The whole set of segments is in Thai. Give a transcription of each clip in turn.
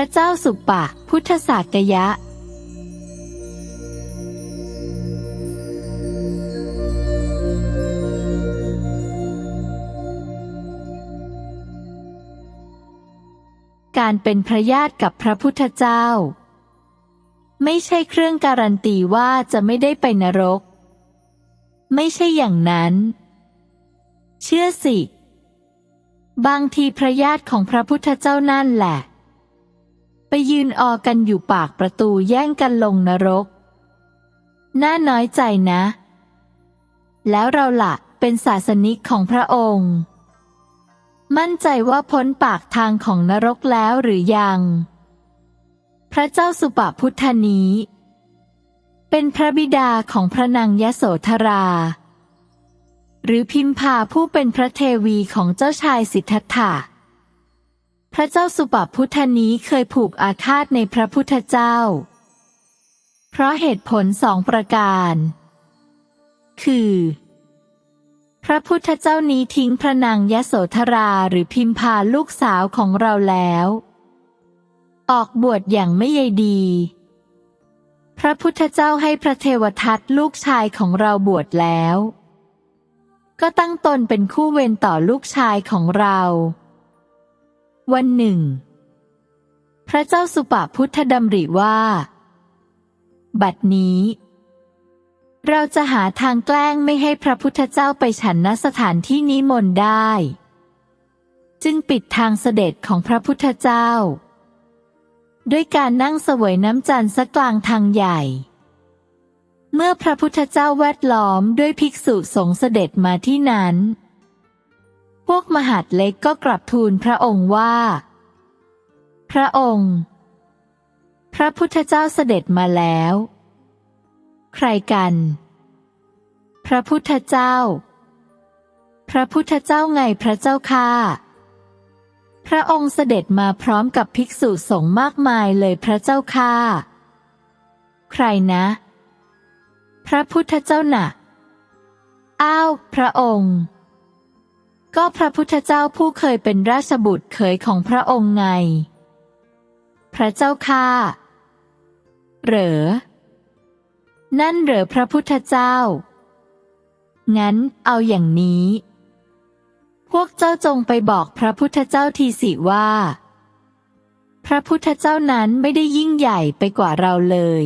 พระเจ้าสุปะ พุทธศากยะ การเป็นพระญาติกับพระพุทธเจ้า ไม่ใช่เครื่องการันตีว่าจะไม่ได้ไปนรก ไม่ใช่อย่างนั้น เชื่อสิบางทีพระญาติของพระพุทธเจ้านั่นแหละ ไปยืนออกันอยู่ปากประตูแย่งกันลงนรก น่าน้อยใจนะ แล้วเราละ่ะเป็นศาสนิกของพระองค์ มั่นใจว่าพ้นปากทางของนรกแล้วหรือยัง พระเจ้าสุปพุทธนี้ เป็นพระบิดาของพระนางยโสธรา หรือพิมพาผู้เป็นพระเทวีของเจ้าชายสิทธัตถะ พระเจ้าสุปพุทธนี้เคยผูกอาฆาตในพระพุทธเจ้า เพราะเหตุผลสองประการ คือ พระพุทธเจ้านี้ทิ้งพระนางยโสธราหรือพิมพาลูกสาวของเราแล้ว ออกบวชอย่างไม่ใยดี พระพุทธเจ้าให้พระเทวทัตลูกชายของเราบวชแล้ว ก็ตั้งตนเป็นคู่เวรต่อลูกชายของเรา วันหนึ่ง พระเจ้าสุปาพุทธดำริว่า บัดนี้ เราจะหาทางแกล้งไม่ให้พระพุทธเจ้าไปฉันนสถานที่นี้มนต์ได้ จึงปิดทางเสด็จของพระพุทธเจ้า ด้วยการนั่งเสวยน้ำจันทร์สกกลางทางใหญ่ เมื่อพระพุทธเจ้าแวดล้อมด้วยภิกษุสงฆ์เสด็จมาที่นั้น พวกมหาดเล็กก็กลับทูลพระองค์ว่า พระองค์ พระพุทธเจ้าเสด็จมาแล้ว ใครกัน พระพุทธเจ้า พระพุทธเจ้าไงพระเจ้าค่าพระองค์เสด็จมาพร้อมกับภิกษุสงฆ์มากมายเลยพระเจ้าค่าใครนะ พระพุทธเจ้าหนะอ้าว พระองค์ ก็พระพุทธเจ้าผู้เคยเป็นราชบุตรเขยของพระองค์ไง พระเจ้าค่าเหรอ นั่นเหรอพระพุทธเจ้า งั้นเอาอย่างนี้ พวกเจ้าจงไปบอกพระพุทธเจ้าทีสิว่า พระพุทธเจ้านั้นไม่ได้ยิ่งใหญ่ไปกว่าเราเลย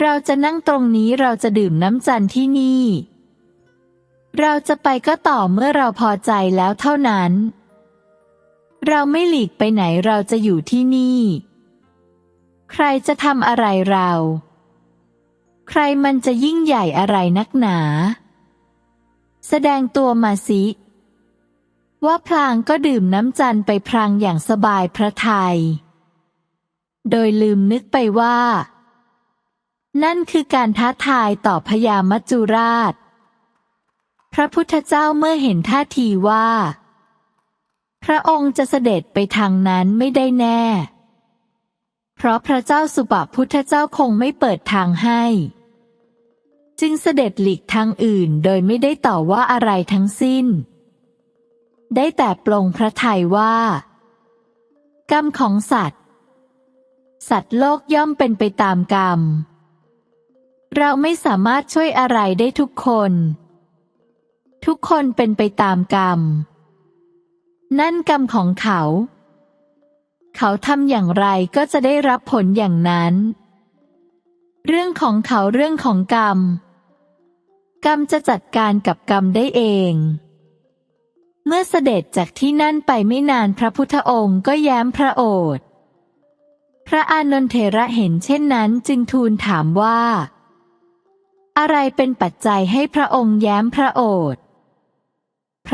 เราจะนั่งตรงนี้เราจะดื่มน้ำจันที่นี่ เราจะไปก็ต่อเมื่อเราพอใจแล้วเท่านั้น เราไม่หลีกไปไหนเราจะอยู่ที่นี่ ใครจะทำอะไรเรา ใครมันจะยิ่งใหญ่อะไรนักหนา แสดงตัวมาสิ ว่าพลางก็ดื่มน้ำจันไปพลางอย่างสบายพระทยัย โดยลืมนึกไปว่า นั่นคือการท้าทายต่อพญามัจจุราช พระพุทธเจ้าเมื่อเห็นท่าทีว่า พระองค์จะเสด็จไปทางนั้นไม่ได้แน่ เพราะพระเจ้าสุปพุทธเจ้าคงไม่เปิดทางให้ จึงเสด็จหลีกทางอื่นโดยไม่ได้ต่อว่าอะไรทั้งสิ้น ได้แต่ปลงพระทัยว่า กรรมของสัตว์ สัตว์โลกย่อมเป็นไปตามกรรม เราไม่สามารถช่วยอะไรได้ทุกคน ทุกคนเป็นไปตามกรรม นั่นกรรมของเขา เขาทำอย่างไรก็จะได้รับผลอย่างนั้น เรื่องของเขาเรื่องของกรรม กรรมจะจัดการกับกรรมได้เอง เมื่อเสด็จจากที่นั่นไปไม่นานพระพุทธองค์ก็แย้มพระโอษฐ์พระอานนทเถระเห็นเช่นนั้นจึงทูลถามว่าอะไรเป็นปัจจัยให้พระองค์แย้มพระโอษฐ์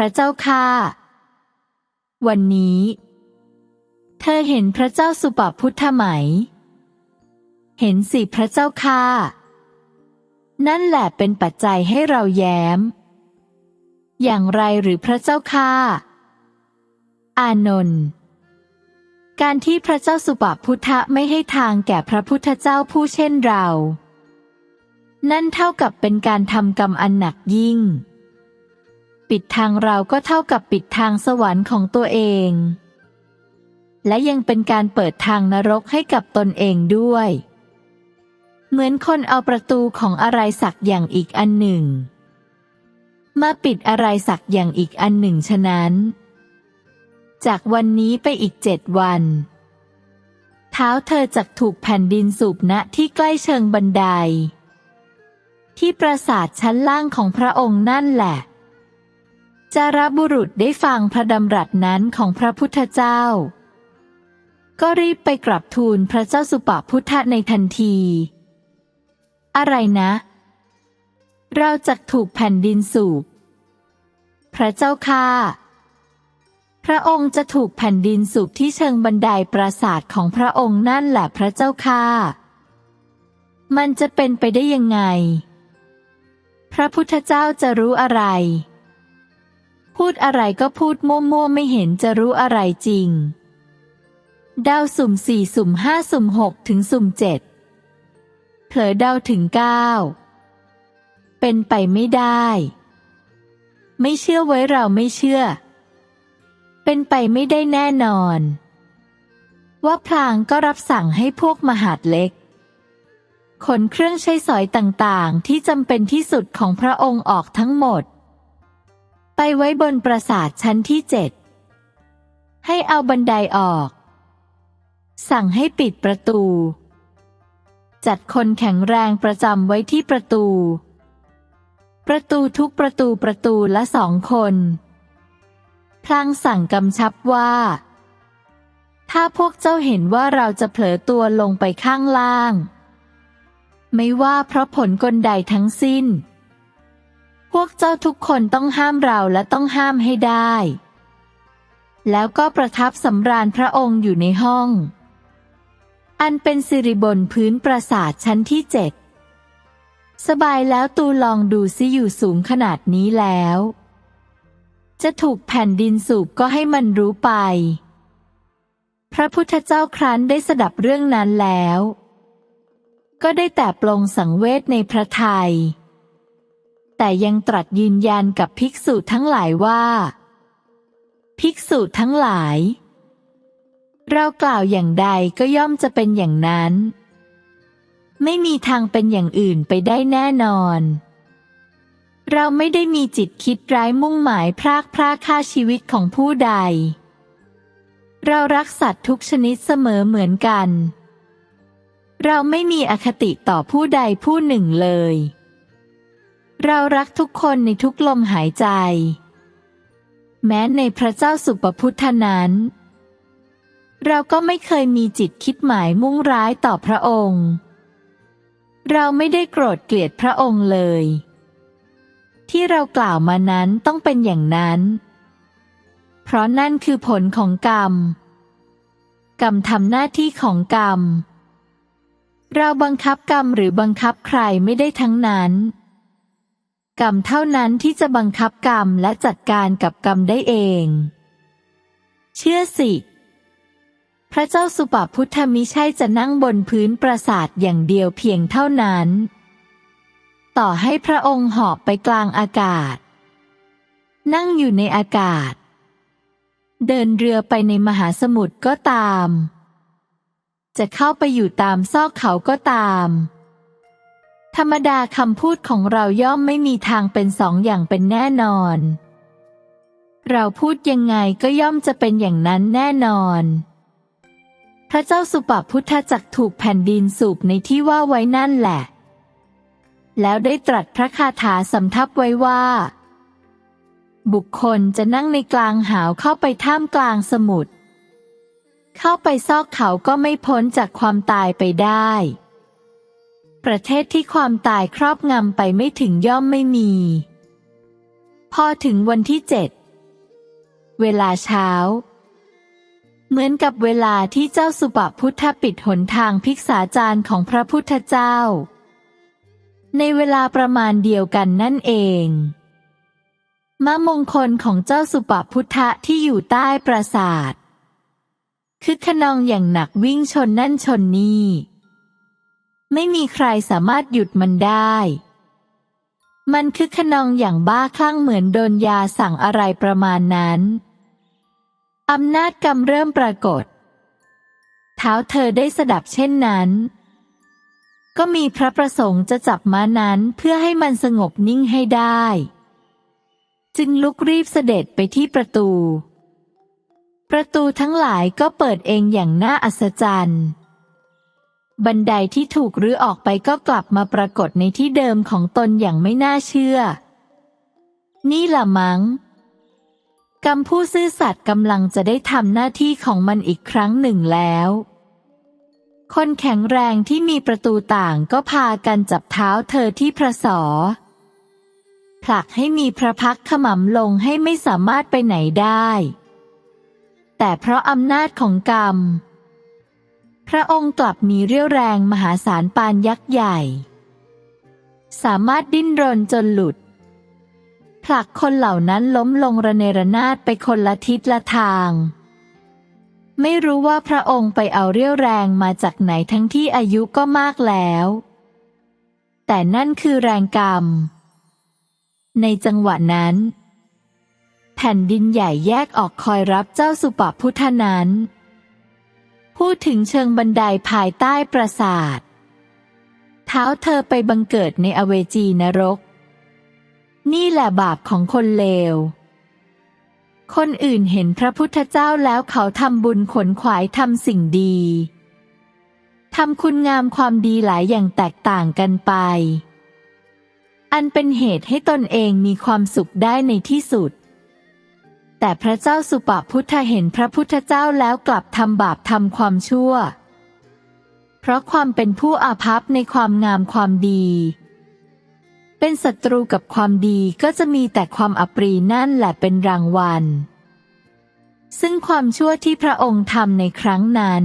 ระเจ้าค่าวันนี้ เธอเห็นพระเจ้าสุปพุทธไหม เห็นสิพระเจ้าค่านั่นแหละเป็นปัจจัยให้เราแย้ม อย่างไรหรือพระเจ้าค่าอานนท์การที่พระเจ้าสุปพุทธะไม่ให้ทางแก่พระพุทธเจ้าผู้เช่นเรา นั่นเท่ากับเป็นการทำกรรมอันหนักยิ่ง ปิดทางเราก็เท่ากับปิดทางสวรรค์ของตัวเอง และยังเป็นการเปิดทางนรกให้กับตนเองด้วย เหมือนคนเอาประตูของอะไรสักอย่างอีกอันหนึ่ง มาปิดอะไรสักอย่างอีกอันหนึ่งฉะนั้น จากวันนี้ไปอีกเจ็ดวันเท้าเธอจะถูกแผ่นดินสูบณที่ใกล้เชิงบันได ที่ปราสาทชั้นล่างของพระองค์นั่นแหละ จารบุรุษได้ฟังพระดำรัสนั้นของพระพุทธเจ้า ก็รีบไปกราบทูลพระเจ้าสุปาพุทธในทันที อะไรนะ เราจะถูกแผ่นดินสูบ พระเจ้าค่ะพระองค์จะถูกแผ่นดินสูบที่เชิงบันไดปราสาทของพระองค์นั่นแหละพระเจ้าค่ะมันจะเป็นไปได้ยังไง พระพุทธเจ้าจะรู้อะไร พูดอะไรก็พูดมั่วๆ ไม่เห็นจะรู้อะไรจริงดาวสุ่มสี่สุ่มห้าสุ่มหกถึงสุ่มเจ็ดเผลอเดาถึงเก้าเป็นไปไม่ได้ ไม่เชื่อไว้เราไม่เชื่อ เป็นไปไม่ได้แน่นอน ว่าพลางก็รับสั่งให้พวกมหาดเล็กขนเครื่องใช้สอยต่างๆ ที่จำเป็นที่สุดของพระองค์ออกทั้งหมด ไปไว้บนปราสาทชั้นที่เจ็ด ให้เอาบันไดออก สั่งให้ปิดประตู จัดคนแข็งแรงประจำไว้ที่ประตู ประตูทุกประตูประตูละสองคน พลางสั่งกำชับว่า ถ้าพวกเจ้าเห็นว่าเราจะเผลอตัวลงไปข้างล่าง ไม่ว่าเพราะผลกลใดทั้งสิ้น พวกเจ้าทุกคนต้องห้ามเราและต้องห้ามให้ได้ แล้วก็ประทับสำราญพระองค์อยู่ในห้อง อันเป็นสิริบนพื้นปราสาทชั้นที่เจ็ดสบายแล้วตูลองดูซิอยู่สูงขนาดนี้แล้ว จะถูกแผ่นดินสูบก็ให้มันรู้ไป พระพุทธเจ้าครั้นได้สดับเรื่องนั้นแล้ว ก็ได้แต่ปลงสังเวชในพระทยัย แต่ยังตรัสยืนยันกับภิกษุทั้งหลายว่า ภิกษุทั้งหลาย เรากล่าวอย่างใดก็ย่อมจะเป็นอย่างนั้น ไม่มีทางเป็นอย่างอื่นไปได้แน่นอน เราไม่ได้มีจิตคิดร้ายมุ่งหมายพรากพรากฆ่าชีวิตของผู้ใด เรารักสัตว์ทุกชนิดเสมอเหมือนกัน เราไม่มีอคติต่อผู้ใดผู้หนึ่งเลย เรารักทุกคนในทุกลมหายใจ แม้ในพระเจ้าสุปพุทธนั้น เราก็ไม่เคยมีจิตคิดหมายมุ่งร้ายต่อพระองค์ เราไม่ได้โกรธเกลียดพระองค์เลย ที่เรากล่าวมานั้นต้องเป็นอย่างนั้น เพราะนั่นคือผลของกรรม กรรมทำหน้าที่ของกรรม เราบังคับกรรมหรือบังคับใครไม่ได้ทั้งนั้น กรรมเท่านั้นที่จะบังคับกรรมและจัดการกับกรรมได้เอง เชื่อสิ พระเจ้าสุปาพุทธมิใช่จะนั่งบนพื้นปราสาทอย่างเดียวเพียงเท่านั้น ต่อให้พระองค์หาะไปกลางอากาศ นั่งอยู่ในอากาศ เดินเรือไปในมหาสมุทรก็ตาม จะเข้าไปอยู่ตามซอกเขาก็ตาม ธรรมดาคำพูดของเราย่อมไม่มีทางเป็นสองอย่างเป็นแน่นอน เราพูดยังไงก็ย่อมจะเป็นอย่างนั้นแน่นอน พระเจ้าสุปพุทธจักถูกแผ่นดินสูบในที่ว่าไว้นั่นแหละ แล้วได้ตรัสพระคาถาสำทับไว้ว่า บุคคลจะนั่งในกลางหาวเข้าไปท่ามกลางสมุทรเข้าไปซอกเขาก็ไม่พ้นจากความตายไปได้ ประเทศที่ความตายครอบงำไปไม่ถึงย่อมไม่มี พอถึงวันที่เจ็ดเวลาเช้า เหมือนกับเวลาที่เจ้าสุปพุทธปิดหนทางภิกษาจารย์ของพระพุทธเจ้า ในเวลาประมาณเดียวกันนั่นเองมะมงคลของเจ้าสุปพุทธะที่อยู่ใต้ปราสาทคือขนองอย่างหนักวิ่งชนนั่นชนนี่ ไม่มีใครสามารถหยุดมันได้ มันคือขนองอย่างบ้าคลั่งเหมือนโดนยาสั่งอะไรประมาณนั้นอำนาจกรรมเริ่มปรากฏ เท้าเธอได้สดับเช่นนั้น ก็มีพระประสงค์จะจับม้านั้นเพื่อให้มันสงบนิ่งให้ได้ จึงลุกรีบเสด็จไปที่ประตู ประตูทั้งหลายก็เปิดเองอย่างน่าอัศจรรย์ บันไดที่ถูกรื้อออกไปก็กลับมาปรากฏในที่เดิมของตนอย่างไม่น่าเชื่อ นี่ละมัง้งกำผู้ซื่อสัตย์กำลังจะได้ทำหน้าที่ของมันอีกครั้งหนึ่งแล้ว คนแข็งแรงที่มีประตูต่างก็พากันจับเท้าเธอที่พระสอ ผลักให้มีพระพักขมำลงให้ไม่สามารถไปไหนได้ แต่เพราะอำนาจของกรรม พระองค์กลับมีเรี่ยวแรงมหาศาลปานยักษ์ใหญ่ สามารถดิ้นรนจนหลุด ผลักคนเหล่านั้นล้มลงระเนระนาดไปคนละทิศละทาง ไม่รู้ว่าพระองค์ไปเอาเรี่ยวแรงมาจากไหนทั้งที่อายุก็มากแล้ว แต่นั่นคือแรงกรรม ในจังหวะนั้น แผ่นดินใหญ่แยกออกคอยรับเจ้าสุปพุทธนั้น พูดถึงเชิงบันไดภายใต้ปราสาท เท้าเธอไปบังเกิดในอเวจีนรก นี่แหละบาปของคนเลว คนอื่นเห็นพระพุทธเจ้าแล้วเขาทำบุญขนขวายทำสิ่งดีทำคุณงามความดีหลายอย่างแตกต่างกันไป อันเป็นเหตุให้ตนเองมีความสุขได้ในที่สุด แต่พระเจ้าสุปพุทธเห็นพระพุทธเจ้าแล้วกลับทำบาปทำความชั่ว เพราะความเป็นผู้อาภัพในความงามความดี เป็นศัตรูกับความดีก็จะมีแต่ความอปรีนั่นแหละเป็นรางวัล ซึ่งความชั่วที่พระองค์ทำในครั้งนั้น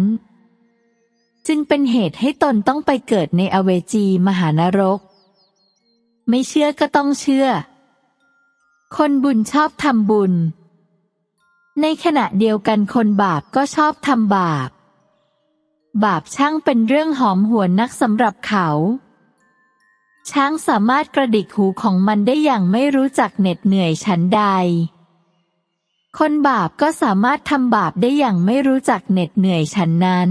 จึงเป็นเหตุให้ตนต้องไปเกิดในอเวจีมหานรก ไม่เชื่อก็ต้องเชื่อ คนบุญชอบทำบุญ ในขณะเดียวกันคนบาปก็ชอบทำบาป บาปช่างเป็นเรื่องหอมหวนนักสำหรับเขา ช้างสามารถกระดิกหูของมันได้อย่างไม่รู้จักเหน็ดเหนื่อยฉันใด คนบาปก็สามารถทำบาปได้อย่างไม่รู้จักเหน็ดเหนื่อยฉันนั้น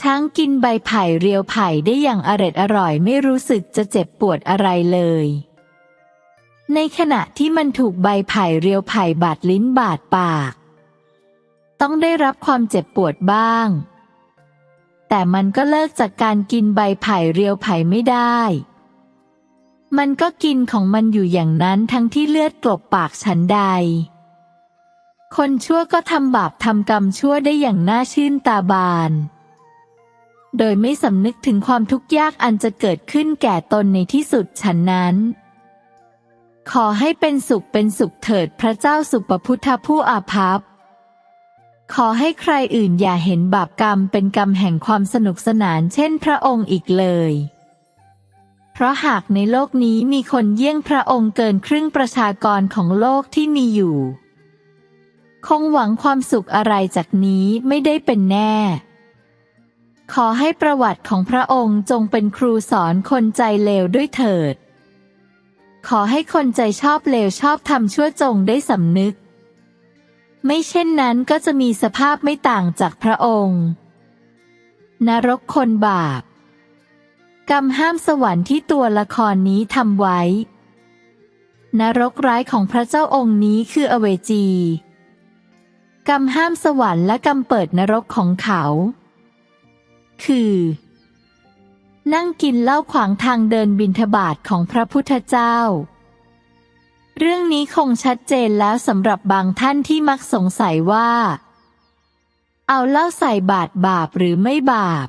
ช้างกินใบไผ่เรียวไผ่ได้อย่างอร็ดอร่อยไม่รู้สึกจะเจ็บปวดอะไรเลย ในขณะที่มันถูกใบไผ่เรียวไผ่บาดลิ้นบาดปาก ต้องได้รับความเจ็บปวดบ้าง แต่มันก็เลิกจากการกินใบไผ่เรียวไผ่ไม่ได้ มันก็กินของมันอยู่อย่างนั้นทั้งที่เลือดกลบปากฉันใด คนชั่วก็ทำบาปทำกรรมชั่วได้อย่างน่าชื่นตาบาน โดยไม่สำนึกถึงความทุกข์ยากอันจะเกิดขึ้นแก่ตนในที่สุดฉันนั้น ขอให้เป็นสุขเป็นสุขเถิดพระเจ้าสุปพุทธผู้อาภัพ ขอให้ใครอื่นอย่าเห็นบาปกรรมเป็นกรรมแห่งความสนุกสนานเช่นพระองค์อีกเลย เพราะหากในโลกนี้มีคนเยี่ยงพระองค์เกินครึ่งประชากรของโลกที่มีอยู่ คงหวังความสุขอะไรจากนี้ไม่ได้เป็นแน่ ขอให้ประวัติของพระองค์จงเป็นครูสอนคนใจเลวด้วยเถิด ขอให้คนใจชอบเลวชอบทำชั่วจงได้สำนึก ไม่เช่นนั้นก็จะมีสภาพไม่ต่างจากพระองค์ นรกคนบาป กรรมห้ามสวรรค์ที่ตัวละครนี้ทำไว้ นรกร้ายของพระเจ้าองค์นี้คืออเวจี กรรมห้ามสวรรค์และกรรมเปิดนรกของเขา คือ นั่งกินเหล้าขวางทางเดินบินทบาตของพระพุทธเจ้า เรื่องนี้คงชัดเจนแล้วสำหรับบางท่านที่มักสงสัยว่า เอาเหล้าใส่บาตรบาปหรือไม่บาป